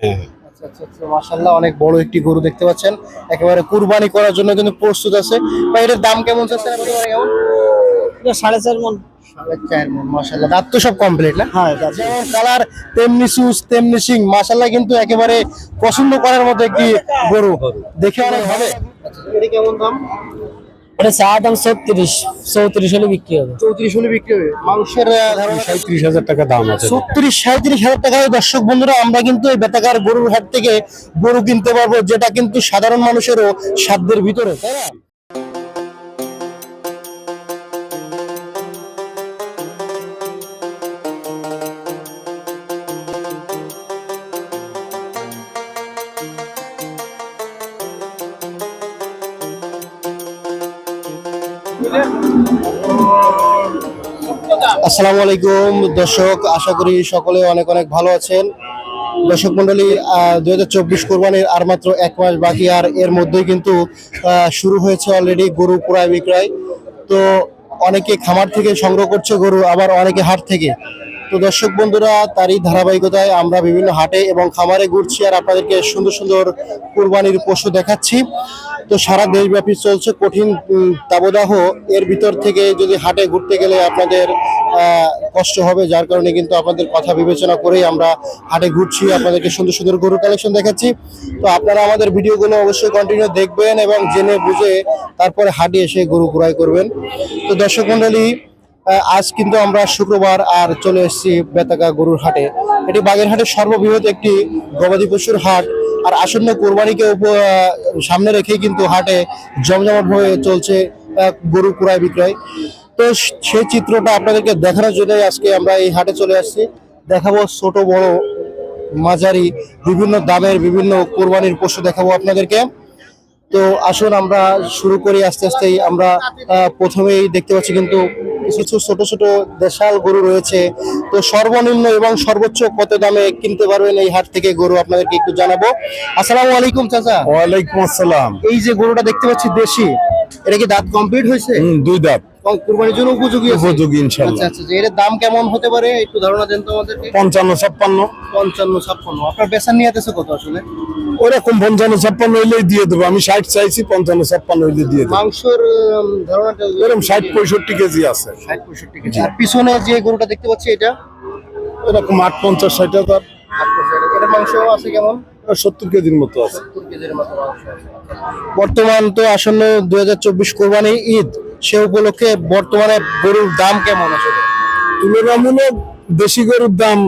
হ্যাঁ। আচ্ছা আচ্ছা আচ্ছা অনেক বড় একটি গরু দেখতে পাচ্ছেন। একেবারে কুরবানি করার জন্য কিন্তু প্রস্তুত আছে। ভাই এটার দাম কেমন চাচ্ছেন? কেমন? এটা সাড়ে চার মন। দাঁত তো সব কমপ্লিট না? হ্যাঁ যেমন কালার তেমনি সুস তেমনি সিং কিন্তু একেবারে পছন্দ করার মতো একটি গরু। দেখে অনেক হবে আচ্ছা কেমন দাম? এটা চা দাম চৌত্রিশ হলে বিক্রি হবে। চৌত্রিশ হলে বিক্রি হবে। মাংসের সাঁত্রিশ হাজার টাকা দাম আছে। চৌত্রিশ সাঁত্রিশ হাজার টাকায় দর্শক বন্ধুরা আমরা কিন্তু এই বেতাকার গরুর হাট থেকে গরু কিনতে পারব যেটা কিন্তু সাধারণ মানুষেরও সাধ্যের ভিতরে তাই না? আসসালামু আলাইকুম, দর্শক, আশা করি সকলে অনেক অনেক ভালো আছেন। দর্শক মন্ডলী দু হাজার চব্বিশ কোরবানির আর মাত্র এক মাস বাকি, আর এর মধ্যেই কিন্তু শুরু হয়েছে অলরেডি গরু ক্রয় বিক্রয় তো অনেকে খামার থেকে সংগ্রহ করছে গরু, আবার অনেকে হাট থেকে। তো দর্শক বন্ধুরা, তারই ধারাবাহিকতায় আমরা বিভিন্ন হাটে এবং খামারে ঘুরছি আর আপনাদেরকে সুন্দর সুন্দর কোরবানির পশু দেখাচ্ছি। তো সারা দেশব্যাপী চলছে কঠিন দাবদাহ। এর ভিতর থেকে যদি হাটে ঘুরতে গেলে আপনাদের কষ্ট হবে, যার কারণে কিন্তু আপনাদের কথা বিবেচনা করেই আমরা হাটে ঘুরছি, আপনাদেরকে সুন্দর সুন্দর গরু কালেকশন দেখাচ্ছি। তো আপনারা আমাদের ভিডিওগুলো অবশ্যই কন্টিনিউ দেখবেন এবং জেনে বুঝে তারপরে হাটে এসে গরু ক্রয় করবেন। তো দর্শক মন্ডলী আজ কিন্তু আমরা শুক্রবার আর চলে এসেছি বেতাগা গরুর হাটে। এটি বাগেরহাটের সর্ববৃহৎ একটি গবাদি পশুর হাট। আর আসন্ন কোরবানিকে সামনে রেখেই কিন্তু হাটে জমজমাট হয়ে চলছে গরু ক্রয় বিক্রয়। তো সেই চিত্রটা আপনাদেরকে দেখানোর জন্য আজকে আমরা এই হাটে চলে আসছি। দেখাবো ছোট, বড়, মাঝারি, বিভিন্ন দামের বিভিন্ন কোরবানির পশু দেখাবো আপনাদেরকে। তো আসুন আমরা শুরু করি। আস্তে আস্তেই আমরা প্রথমেই দেখতে পাচ্ছি কিন্তু কিছু ছোট ছোট দেশাল গরু রয়েছে। তো সর্বনিম্ন এবং সর্বোচ্চ কত দামে কিনতে পারবেন এই হাট থেকে গরু আপনাদেরকে একটু জানাব। আসসালামু আলাইকুম চাচা। ওয়ালাইকুম আসসালাম। এই যে গরুটা দেখতে পাচ্ছি দেশি এটা কি দাঁত কমপ্লিট হয়েছে? দুই দাঁত। কুরবানির জন্য উপযোগী আচ্ছা আচ্ছা এর দাম কেমন হতে পারে? একটু ধারণা দেন তো আমাদেরকে। পঞ্চান্ন ছাপ্পান্ন। পঞ্চান্ন ছাপ্পান্ন। আপনার বেচার নিয়ে কত আসলে? ওরকম পঞ্চান্ন ছাপ্পান্ন হইলেই দিয়ে দেবো। আমি ষাট চাইছি পঞ্চান্ন ছাপ্পান্ন হইলে দিয়ে দেবো। মাংসের উম, ধারণাটা এরকম ষাট পঁয়ষট্টি কেজি আছে। ষাট পঁয়ষট্টি কেজি। আর পিছনে যে গরুটা দেখতে পাচ্ছি এটা? এরকম আট পঞ্চাশ ষাট হাজার। এটা মাংস আছে কেমন? সত্তর কেজির মতো আছে। সত্তর কেজির মতো মাংস আছে। বর্তমান তো আসন্ন দুই হাজার চব্বিশ কোরবানি ঈদ সে উপলক্ষে বর্তমানে গরুর দাম কেমন আসলে তুলনামূলক দেশি গরুর দাম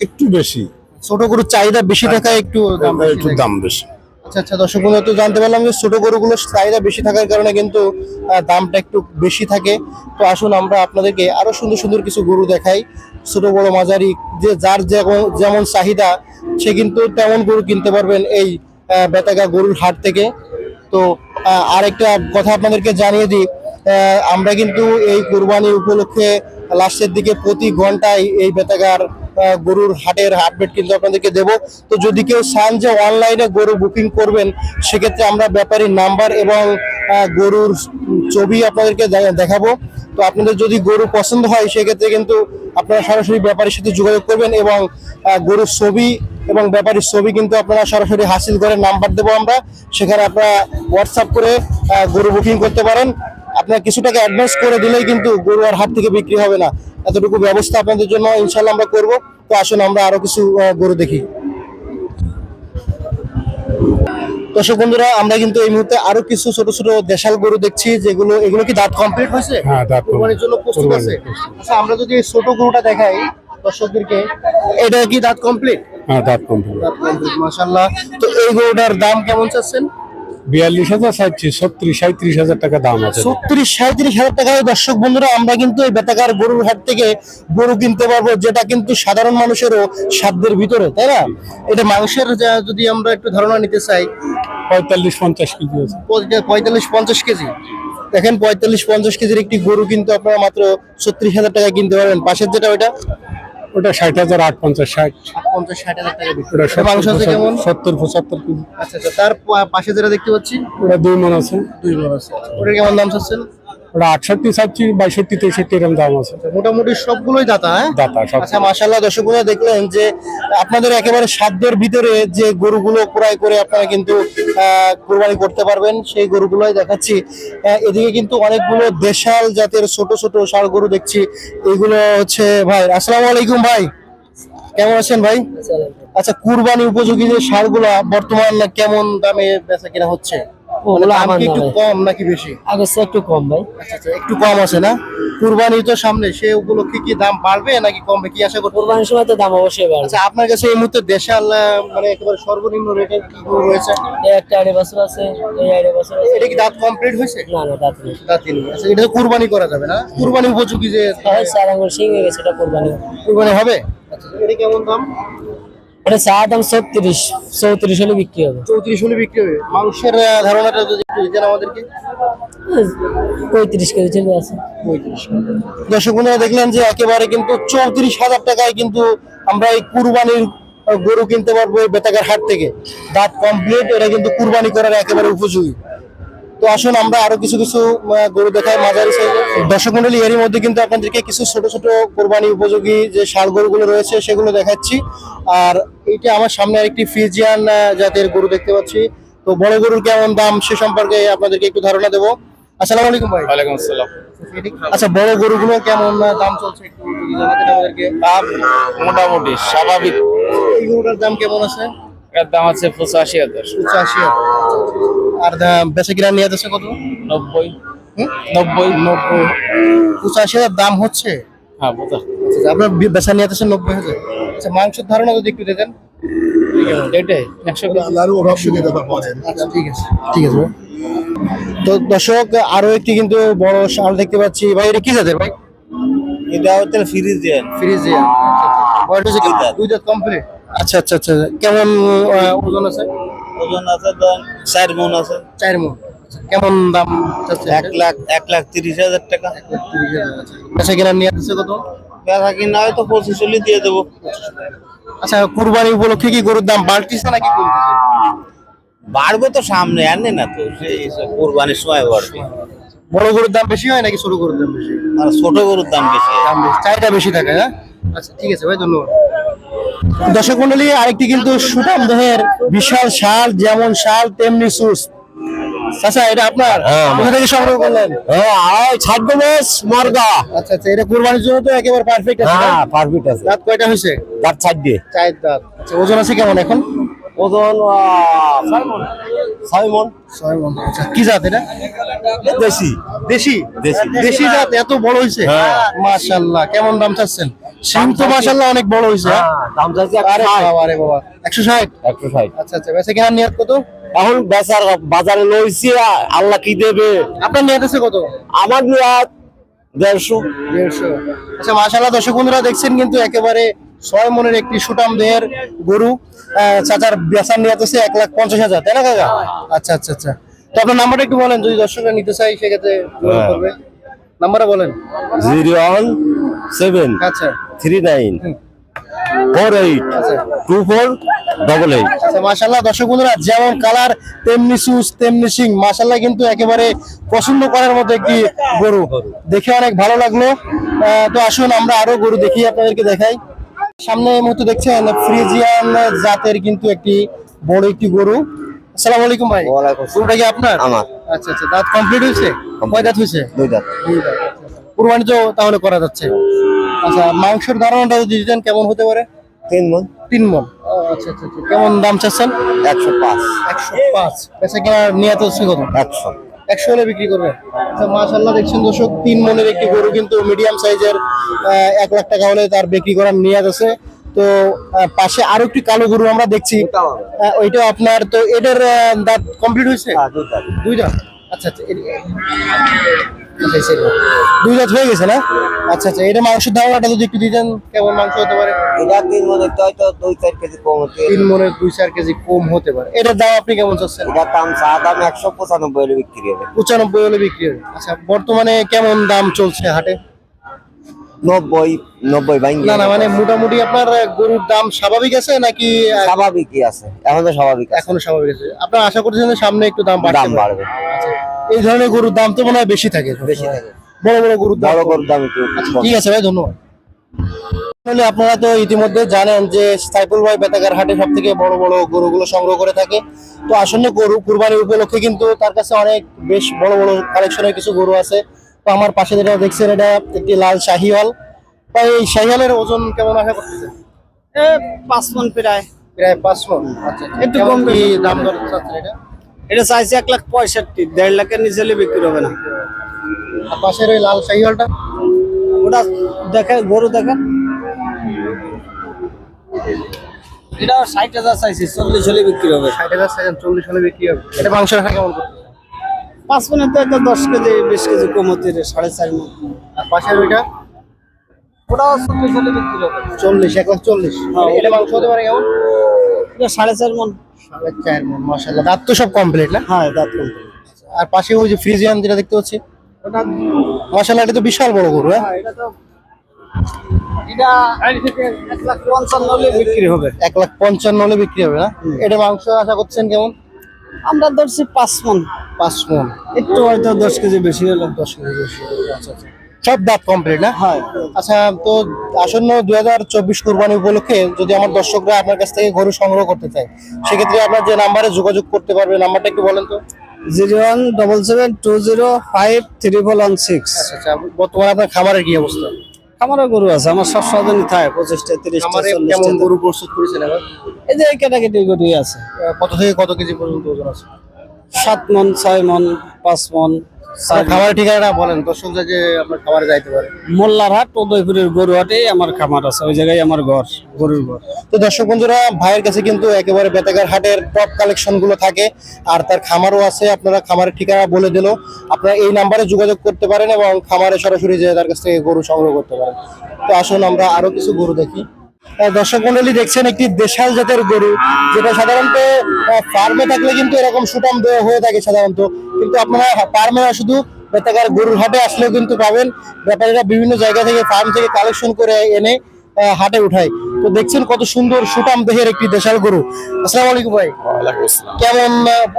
একটু বেশি। ছোট গরুর চাহিদা বেশি থাকায় একটু দাম একটু দাম বেশি। আচ্ছা আচ্ছা দর্শক বন্ধু তো জানতে পারলাম যে ছোট গরুগুলোর চাহিদা বেশি থাকার কারণে কিন্তু দামটা একটু বেশি থাকে। তো আসুন আমরা আপনাদেরকে আরও সুন্দর সুন্দর কিছু গরু দেখাই। ছোট বড় মাঝারি যে যার যেমন যেমন চাহিদা সে কিন্তু তেমন গরু কিনতে পারবেন এই বেতাগা গরুর হাট থেকে। তো আরেকটা কথা আপনাদেরকে জানিয়ে দিই আমরা কিন্তু এই কোরবানি উপলক্ষে লাস্টের দিকে প্রতি ঘন্টায় এই বেতাগার গরুর হাটের আপডেট কিন্তু আপনাদেরকে দেব। তো যদি কেউ চান যে অনলাইনে গরু বুকিং করবেন, সেক্ষেত্রে আমরা ব্যাপারীর নাম্বার এবং গরুর ছবি আপনাদেরকে দেখাবো। তো আপনাদের যদি গরু পছন্দ হয়, সেক্ষেত্রে কিন্তু আপনারা সরাসরি ব্যাপারীর সাথে যোগাযোগ করবেন এবং গরুর ছবি এবং ব্যাপারীর ছবি কিন্তু আপনারা সরাসরি হাসিল করে নাম্বার দেবো আমরা। সেখানে আপনারা হোয়াটসঅ্যাপ করে গরু বুকিং করতে পারেন। আপনার কিছু টাকা অ্যাডভান্স করে দিলেই কিন্তু গরু আর হাট থেকে বিক্রি হবে না। এতটুকু ব্যবস্থা আপনাদের জন্য ইনশাল্লাহ আমরা করব। তো আসুন আমরা আরও কিছু গরু দেখি। দর্শক বন্ধুরা আমরা কিন্তু এই মুহূর্তে আরও কিছু ছোট ছোট দেশাল গরু দেখছি যেগুলো এগুলো কি দাঁত কমপ্লিট হয়েছে? হ্যাঁ, দাঁত complete। কোরবানির জন্য প্রস্তুত আছে? আচ্ছা আমরা যদি এই ছোট গরুটা দেখাই দর্শকদেরকে এটা কি দাঁত কমপ্লিট হ্যাঁ দাঁত কমপ্লিট দাঁত কমপ্লিট মাশাআল্লাহ। তো এই গরুটার দাম কেমন চাচ্ছেন? বিয়াল্লিশ হাজার চাইছি ছত্রিশ সাঁত্রিশ হাজার টাকা দাম আছে। ছত্রিশ সাঁত্রিশ হাজার টাকায় দর্শক বন্ধুরা আমরা কিন্তু এই বেতাকার গরুর হাট থেকে গরু কিনতে পারব যেটা কিন্তু সাধারণ মানুষেরও সাধ্যের ভিতরে তাই না? এটা মাংসের যদি আমরা একটু ধারণা নিতে চাই পঁয়তাল্লিশ পঞ্চাশ কেজি আছে। পঁয়তাল্লিশ পঞ্চাশ কেজি। দেখেন পঁয়তাল্লিশ পঞ্চাশ কেজির একটি গরু কিন্তু আপনারা মাত্র ছত্রিশ হাজার টাকা কিনতে পারবেন। পাশের যেটা ওইটা? ওটা ষাট হাজার আট পঞ্চাশ ষাট। পঞ্চাশ ষাট হাজার টাকা বিক্রি। ওটা মাংস আছে কেমন? সত্তর পঁচাত্তর কেজি। আচ্ছা আচ্ছা তার পাশে যেটা দেখতে পাচ্ছি ওটা দুই মন আছে। দুই মন আছে। ওটা কেমন দাম চাচ্ছেন? ওটা আটষট্টি চাচ্ছি বাইষট্টি তেষট্টি এরকম দাম আছে। মোটামুটি সবগুলোই দাতা হ্যাঁ? দাতা সব। আচ্ছা মাশাল্লাহ দর্শক বন্ধুরা দেখলেন যে আপনাদের একেবারে সাধ্যের ভিতরে যে গরুগুলো ক্রয় করে আপনারা কিন্তু কোরবানি করতে পারবেন সেই গরুগুলোই দেখাচ্ছি। এদিকে কিন্তু অনেকগুলো দেশাল জাতের ছোট ছোট ষাড় গরু দেখছি। এগুলো হচ্ছে ভাই আসসালামু আলাইকুম ভাই। কেমন আছেন ভাই? আচ্ছা কুরবানি উপযোগী যে ষাড়গুলা বর্তমান কেমন দামে বেচা কিনা হচ্ছে? ওগুলো দাম আমার একটু কম নাকি বেশি? আগে সে একটু কম ভাই। আচ্ছা আচ্ছা একটু কম আছে না? কুরবানি তো সামনে সে উপলক্ষে কি দাম বাড়বে নাকি কমবে? কি আশা করতে কোরবানির সময় তো দাম অবশ্যই বাড়বে। আচ্ছা আপনার কাছে এই মুহূর্তে দেশাল মানে একেবারে সর্বনিম্ন রেটের কি গরু রয়েছে? এই একটা আড়াই বছর আছে এই আড়াই বছর আছে। এটা কি দাঁত কমপ্লিট হয়েছে? না না দাঁত নেই। দাঁত তিন আচ্ছা এটা কুরবানি করা যাবে না? কুরবানি উপযোগী যে হয় আঙুল শিঙে গেছে এটা কোরবানি। কুরবানি হবে? আচ্ছা। এটা কেমন দাম? এটা চা দাম ছত্রিশ চৌত্রিশ হলে বিক্রি হবে। চৌত্রিশ হলে বিক্রি হবে। মাংসের ধারণাটা যদি একটু দিতেন আমাদেরকে। পঁয়ত্রিশ কেজি চলে আছে পঁয়ত্রিশ। দর্শক বন্ধুরা দেখলেন যে একেবারে কিন্তু চৌত্রিশ হাজার টাকায় কিন্তু আমরা এই কুরবানির গরু কিনতে পারব এই বেতাকার হাট থেকে। দাঁত কমপ্লিট এটা কিন্তু কুরবানি করার একেবারে উপযোগী। তো আসুন আমরা আরও কিছু কিছু গরু দেখাই মাঝারি দর্শক মন্ডলী এরই মধ্যে কিন্তু আপনাদেরকে কিছু ছোট ছোট কোরবানি উপযোগী যে ষাড় গরুগুলো রয়েছে সেগুলো দেখাচ্ছি। আর এইটা আমার সামনে আরেকটি ফিজিয়ান জাতের গরু দেখতে পাচ্ছি। তো বড় গরুর কেমন দাম সে সম্পর্কে আপনাদেরকে একটু ধারণা দেবো। আসসালামু আলাইকুম ভাই। ওয়ালাইকুম আসসালাম। আচ্ছা বড় গরুগুলো কেমন দাম চলছে একটু যদি আমাদেরকে? দাম মোটামুটি স্বাভাবিক। এই গরুটার দাম কেমন আছে? এর দাম আছে পঁচাশি হাজার। পঁচাশি আর দাম বেচা কিনা নিয়ে যাচ্ছে কত? নব্বই। হুম? নব্বই। নব্বই। পঁচাশি হাজার দাম হচ্ছে? হ্যাঁ পঁচাশি আচ্ছা, আচ্ছা, আপনার বেচা নিয়ে যাচ্ছেন নব্বই হাজার। আচ্ছা মাংসের ধারণা যদি একটু দিতেন। এটাই একশো আচ্ছা ঠিক আছে ঠিক আছে তো দর্শক আরও একটি কিন্তু বড় শাল দেখতে পাচ্ছি। ভাই এটা কি জাতের ভাই? এটা হচ্ছে ফ্রিজিয়ান। ফ্রিজিয়া বয়স হচ্ছে কি? দুই দাঁত। কমপ্লিট আচ্ছা আচ্ছা আচ্ছা। কেমন ওজন আছে? ওজন আছে চার মন আছে। চার মন আচ্ছা, কেমন দাম এক লাখ এক লাখ তিরিশ হাজার টাকা। বেচা কিনা নিয়ে আসছে কত? বেচা কিনা হয়তো পঁচিশ হলে দিয়ে দেবো। আচ্ছা কুরবানি উপলক্ষে কি গরুর দাম বাড়তিছে নাকি কমতেছে? বাড়বে তো সামনে আনে না তো সেই কোরবানির সময় বাড়বে। বড় গরুর দাম বেশি হয় নাকি ছোট গরুর দাম বেশি? আর ছোট গরুর দাম বেশি দাম বেশি চাহিদা বেশি থাকে হ্যাঁ? আচ্ছা ঠিক আছে ভাই ধন্যবাদ। দর্শক মন্ডলী আরেকটি কিন্তু সুঠাম দেহের বিশাল শাল যেমন শাল তেমনি সুস আচ্ছা এটা আপনার? কোথা থেকে সংগ্রহ করলেন? ছাড়বো বেশ মর্গা। আচ্ছা আচ্ছা এটা কুরবানির জন্য তো একেবারে পারফেক্ট আছে না? পারফেক্ট আছে। দাঁত কয়টা হয়েছে? দাঁত ছাড় দিয়ে। চার দাঁত। আচ্ছা ওজন আছে কেমন এখন? ওজন ছয় মন ছয় মণ। আচ্ছা কি জাত এটা? দেশি। দেশি? দেশি। দেশি জাত এত বড় হয়েছে? হ্যাঁ। মাশাআল্লাহ কেমন দাম চাচ্ছেন? সিং তো মাশাআল্লাহ অনেক বড় হ্যাঁ? দাম চাইছে আরে বাবা আরে বাবা। আচ্ছা আচ্ছা বেচা কেনার নিয়ত কত? এখন বেচার বাজারে লইছি আল্লাহ কি দেবে? আপনার নিয়ত আছে কত? আমার নিয়াত দেড়শো। দেড়শো। আচ্ছা মাশাআল্লাহ দর্শক বন্ধুরা দেখছেন কিন্তু একেবারে ছয় মনের একটি সুটাম দেহের গরু চাচার বেচার নিয়ত আছে এক লাখ পঞ্চাশ হাজার তাই না কাকা? আচ্ছা আচ্ছা আচ্ছা। তো আপনার নাম্বারটা একটু বলেন যদি দর্শকরা নিতে চাই সেক্ষেত্রে হ্যাঁ। নাম্বারটা বলেন। জিরো ওয়ান সেভেন আচ্ছা। থ্রি নাইন ফোর এইট আচ্ছা। Two four double eight. আচ্ছা মাশাল্লাহ দর্শক বন্ধুরা যেমন কালার তেমনি সুস তেমনি সিং মাশাল্লাহ কিন্তু একেবারে পছন্দ করার মতো একটি গরু। দেখে অনেক ভালো লাগল। তো আসুন আমরা আরও গরু দেখি আপনাদেরকে দেখাই। সামনে এই মুহূর্তে দেখছেন ফ্রিজিয়ান জাতের কিন্তু একটি বড় একটি গরু। আসসালামু আলাইকুম ভাই। গরুটা কি আপনার? আমার। আচ্ছা আচ্ছা দাঁত কমপ্লিট হয়েছে? কয় দাঁত হয়েছে? দুই দাঁত। দুই দাঁত। কুরবানি তো তাহলে করা যাচ্ছে। আচ্ছা মাংসের ধারণাটা যদি দিতেন কেমন হতে পারে? তিন মন। তিন মন। আচ্ছা আচ্ছা আচ্ছা। কেমন দাম চাচ্ছেন? একশো পাঁচ। একশো পাঁচ। বেচা কেনার নিয়ত হচ্ছে কত? একশো। একশো হলে বিক্রি করবে? আচ্ছা মাশাল্লাহ দেখছেন দর্শক তিন মনের একটি গরু কিন্তু মিডিয়াম সাইজের এক লাখ টাকা হলে তার বিক্রি করার নিয়ত আছে। তো পাশে আরও একটি কালো গরু আমরা দেখছি। ওইটা আপনার তো এটার দাঁত কমপ্লিট হয়েছে? দুই দাঁত আচ্ছা আচ্ছা আচ্ছা, দুই দাঁত হয়ে গেছে না? আচ্ছা আচ্ছা এটা মাংসের ধারণাটা যদি একটু দিতেন কেমন মাংস হতে পারে? এটা তিন মন হয়তো দুই চার কেজি কম হতে তিন দুই চার কেজি কম হতে পারে। এটার দাম আপনি কেমন চাচ্ছেন? এটার দাম চা দাম একশো পঁচানব্বই হলে বিক্রি হবে। পঁচানব্বই হলে বিক্রি হবে। আচ্ছা বর্তমানে কেমন দাম চলছে হাটে? নব্বই নব্বই বাইন না না মানে মোটামুটি আপনার গরুর দাম স্বাভাবিক আছে নাকি স্বাভাবিকই আছে। এখন স্বাভাবিক এখনও স্বাভাবিক আছে। আপনার আশা করছেন সামনে একটু দাম দাম বাড়বে। আচ্ছা। এই ধরনের গরুর দাম তো মনে হয় বেশি থাকে। বেশি থাকে। বড় বড় গরুর দাম কম। দাম একটু ঠিক আছে ভাই ধন্যবাদ। তাহলে আপনারা তো ইতিমধ্যে জানেন যে সাইফুল ভাই বেতাগার হাটে সব থেকে বড় বড় গরুগুলো সংগ্রহ করে থাকে। তো আসন্ন গরু কুরবানির উপলক্ষে কিন্তু তার কাছে অনেক বেশ বড় বড় কালেকশনের কিছু গরু আছে। তো আমার পাশে যেটা দেখছেন এটা একটি লাল শাহিওয়াল। তো এই শাহিওয়ালের ওজন কেমন আশা করতেছেন? পাঁচ মন প্রায়। প্রায় পাঁচ মন। আচ্ছা একটু কম দাম দর এটা? এটা চাইছে এক লাখ পঁয়ষট্টি দেড় লাখের নিচে বিক্রি হবে না। আর পাশের ওই লাল শাহিওয়ালটা? ওটা দেখে গরু দেখেন। এটা ষাট হাজার চাইছে চল্লিশ হলে বিক্রি হবে। ষাট হাজার চল্লিশ হলে বিক্রি হবে। এটা মাংস রাখা কেমন করতেছে পাঁচ মনের তো একটা দশ কেজি বিশ কেজি কম হতে সাড়ে চার মন। আর পাশের ওইটা? ওটাও চল্লিশ হলে বিক্রি হবে। চল্লিশ এক লাখ চল্লিশ এটা মাংস হতে পারে কেমন? এটা সাড়ে চার মন। সাড়ে চার মন দাঁত তো সব কমপ্লিট না? হ্যাঁ দাঁত আর পাশে ওই যে ফ্রিজিয়ান যেটা দেখতে পাচ্ছি ওটা মাসাল্লাহ এটা তো বিশাল বড় গরু হ্যাঁ? হ্যাঁ, এটা তো এটা এক লাখ পঞ্চান্ন হলে বিক্রি হবে। এক লাখ পঞ্চান্ন হলে বিক্রি হবে না? এটা মাংস আশা করছেন কেমন? আমরা ধরছি পাঁচ মন। পাঁচ মন। একটু হয়তো দশ কেজি বেশি হলো দশ কেজি বেশি। আচ্ছা আচ্ছা। সব দাঁত কমপ্লিট না? হ্যাঁ। আচ্ছা তো আসন্ন দুই হাজার চব্বিশ কোরবানি উপলক্ষে যদি আমার দর্শকরা আপনার কাছ থেকে গরু সংগ্রহ করতে চায় সেক্ষেত্রে আপনার যে নাম্বারে যোগাযোগ করতে পারবে নাম্বারটা একটু বলেন তো। Zero one double seven two zero five three four one six. আচ্ছা আচ্ছা বর্তমানে আপনার খামারের কি অবস্থা? আমারও গরু আছে আমার সব সাধনই থাকে পঁচিশটা তিরিশটা কেমন গরু প্রস্তুত করেছেন এবার? এই যে এই ক্যাটাগরি গরুই আছে। কত থেকে কত কেজি পর্যন্ত ওজন আছে? সাত মন ছয় মন পাঁচ মন ঠিকানাটা বলেন দর্শকরা যে আপনার খামারে যাইতে পারে। মোল্লারহাট উদয়পুরের গরু হাটেই আমার খামার আছে ওই জায়গায় আমার ঘর গরুর ঘর। তো দর্শক বন্ধুরা ভাইয়ের কাছে কিন্তু একেবারে বেতাগার হাটের টপ কালেকশনগুলো থাকে আর তার খামারও আছে আপনারা খামারের ঠিকানা বলে দিল। আপনারা এই নাম্বারে যোগাযোগ করতে পারেন এবং খামারে সরাসরি যে তার কাছ থেকে গরু সংগ্রহ করতে পারেন। তো আসুন আমরা আরও কিছু গরু দেখি। দর্শক মন্ডলী দেখছেন একটি দেশাল জাতের গরু যেটা সাধারণত ফার্মে থাকলে কিন্তু এরকম সুটাম দেওয়া হয়ে থাকে সাধারণত। কিন্তু আপনারা ফার্মে শুধু বেতাগার গরুর হাটে আসলেও কিন্তু পাবেন। ব্যাপারীরা বিভিন্ন জায়গা থেকে ফার্ম থেকে কালেকশন করে এনে হাটে উঠায়। তো দেখছেন কত সুন্দর সুটাম দেহের একটি দেশাল গরু। আসসালামু আলাইকুম ভাই। কেমন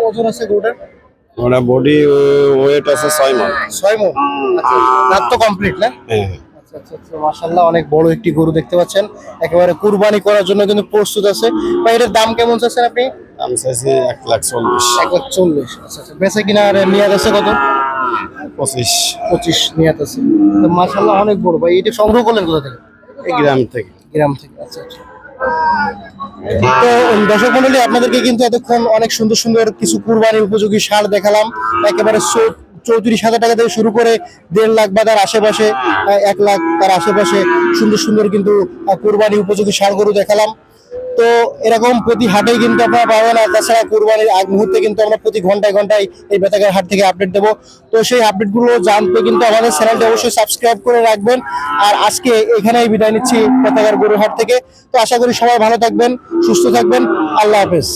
ওজন আছে গরুটার? ওটা বডি ওয়েট আছে ছয় মান। ছয় মন? আচ্ছা দাঁত তো কমপ্লিট না? হ্যাঁ। আচ্ছা আচ্ছা আচ্ছা মাশাআল্লাহ অনেক বড় একটি গরু দেখতে পাচ্ছেন। একেবারে কুরবানি করার জন্য কিন্তু প্রস্তুত আছে। ভাই এটার দাম কেমন চাচ্ছেন আপনি? আমি চাইছি এক লাখ চল্লিশ। এক লাখ চল্লিশ। আচ্ছা আচ্ছা। বেচে কিনা আর আছে কত? পঁচিশ। পঁচিশ নিয়াদ আছে। তো মাশাআল্লাহ অনেক বড়। ভাই এটা সংগ্রহ করলেন কোথা থেকে? এই গ্রাম থেকে। গ্রাম থেকে। আচ্ছা আচ্ছা। তো দর্শক মন্ডলী আপনাদেরকে কিন্তু এতক্ষণ অনেক সুন্দর সুন্দর কিছু কুরবানির উপযোগী সার দেখালাম। একেবারে চৌ- চৌত্রিশ হাজার টাকা থেকে শুরু করে দেড় লাখ বা তার আশেপাশে এক লাখ তার আশেপাশে সুন্দর সুন্দর কিন্তু কোরবানি উপযোগী সার গরু দেখালাম। তো এরকম প্রতি হাটেই কিন্তু আপনারা পাবেন আর তাছাড়া কোরবানির আগ মুহূর্তে কিন্তু আমরা প্রতি ঘন্টায় ঘন্টায় এই বেতাগার হাট থেকে আপডেট দেবো। তো সেই আপডেটগুলো জানতে কিন্তু আমাদের চ্যানেলটি অবশ্যই সাবস্ক্রাইব করে রাখবেন। আর আজকে এখানেই বিদায় নিচ্ছি বেতাগার গরুর হাট থেকে। তো আশা করি সবাই ভালো থাকবেন, সুস্থ থাকবেন। আল্লাহ হাফেজ।